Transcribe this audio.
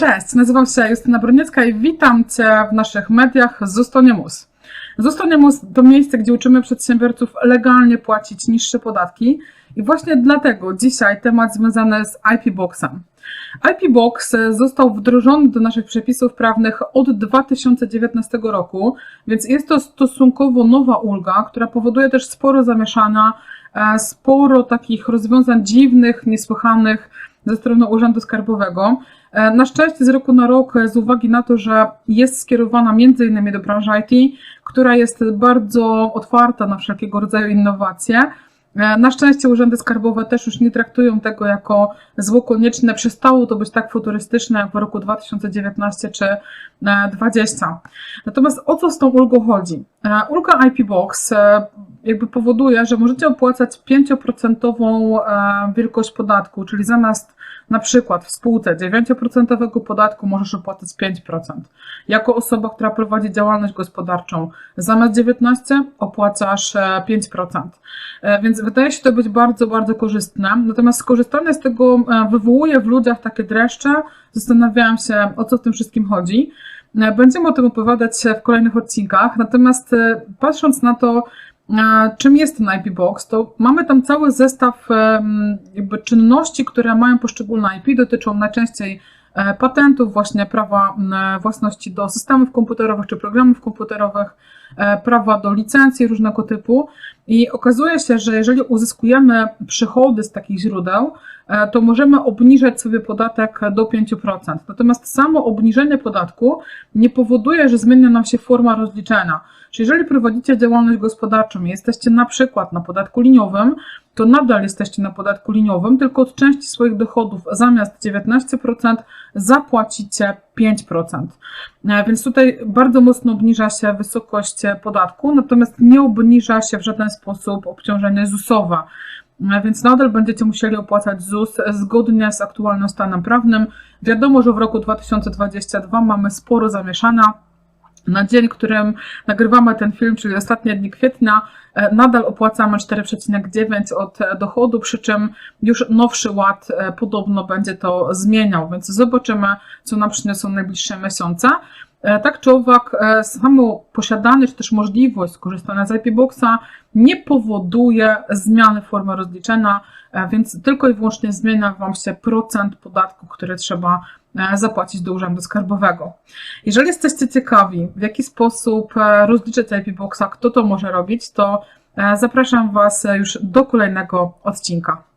Cześć, nazywam się Justyna Broniecka i witam Cię w naszych mediach Zustoniemus. Zustoniemus to miejsce, gdzie uczymy przedsiębiorców legalnie płacić niższe podatki i właśnie dlatego dzisiaj temat związany z IP Boxem. IP Box został wdrożony do naszych przepisów prawnych od 2019 roku, więc jest to stosunkowo nowa ulga, która powoduje też sporo zamieszania, e, sporo takich rozwiązań dziwnych, niesłychanych ze strony Urzędu Skarbowego. E, Na szczęście z roku na rok, e, z uwagi na to, że jest skierowana między innymi do branży IT, która jest bardzo otwarta na wszelkiego rodzaju innowacje, na szczęście urzędy skarbowe też już nie traktują tego jako zło konieczne. Przestało to być tak futurystyczne jak w roku 2019 czy 2020. Natomiast o co z tą ulgą chodzi? E, Ulga IP Box e, jakby powoduje, że możecie opłacać 5% e, wielkość podatku, czyli zamiast na przykład w spółce 9% podatku możesz opłacać 5%. Jako osoba, która prowadzi działalność gospodarczą, zamiast 19 opłacasz e, 5%. E, Więc wydaje się to być bardzo, bardzo korzystne. Natomiast skorzystanie z tego e, wywołuje w ludziach takie dreszcze. Zastanawiałam się, o co w tym wszystkim chodzi. E, Będziemy o tym opowiadać w kolejnych odcinkach. Natomiast e, patrząc na to, e, czym jest ten IP Box, to mamy tam cały zestaw jakby czynności, które mają poszczególne IP, dotyczą najczęściej patentów, właśnie prawa własności do systemów komputerowych czy programów komputerowych, e, prawa do licencji różnego typu. I okazuje się, że jeżeli uzyskujemy przychody z takich źródeł, e, to możemy obniżać sobie podatek do 5%. Natomiast samo obniżenie podatku nie powoduje, że zmienia nam się forma rozliczenia. Czyli jeżeli prowadzicie działalność gospodarczą i jesteście na przykład na podatku liniowym, to nadal jesteście na podatku liniowym, tylko od części swoich dochodów zamiast 19% zapłacicie 5%. E, Więc tutaj bardzo mocno obniża się wysokość podatku, natomiast nie obniża się w żaden sposób obciążenie ZUS-owe. E, Więc nadal będziecie musieli opłacać ZUS zgodnie z aktualnym stanem prawnym. Wiadomo, że w roku 2022 mamy sporo zamieszania. Na dzień, którym nagrywamy ten film, czyli ostatnie dni kwietnia, e, nadal opłacamy 4,9 od e, dochodu, przy czym już nowszy ład e, podobno będzie to zmieniał, więc zobaczymy, co nam przyniosą najbliższe miesiące. Tak czy owak, samo posiadanie, czy też możliwość skorzystania z IP Boxa nie powoduje zmiany formy rozliczenia, więc tylko i wyłącznie zmienia Wam się procent podatku, który trzeba e, zapłacić do Urzędu Skarbowego. Jeżeli jesteście ciekawi, w jaki sposób e, rozliczyć IP Boxa, kto to może robić, to e, zapraszam Was e, już do kolejnego odcinka.